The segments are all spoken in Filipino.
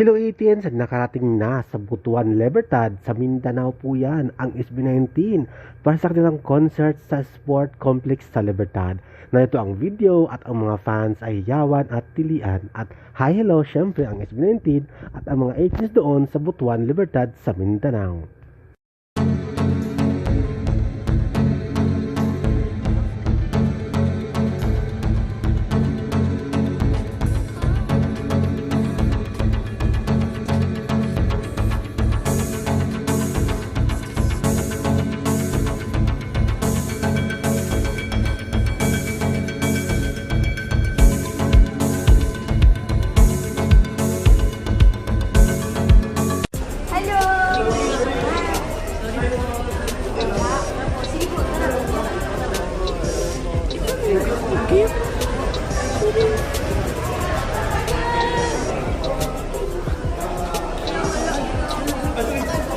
Hello 18s, nakarating na sa Butuan Libertad sa Mindanao po yan ang SB19 para sa kanilang concert sa Sport Complex sa Libertad. Na ito ang video at ang mga fans ay yawan at tilian at hi hello syempre ang SB19 at ang mga 18s doon sa Butuan Libertad sa Mindanao.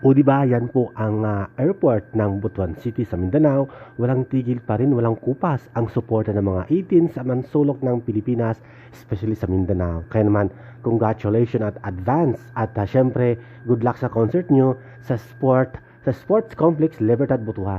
O di yan po ang ah, airport ng Butuan City sa Mindanao. Walang tigil pa rin, walang kupas ang suporta ng mga 18 sa mansulok ng Pilipinas, especially sa Mindanao. Kaya naman, congratulations at advance. At ah, syempre, good luck sa concert nyo sa sport sa Sports Complex Libertad Butuan.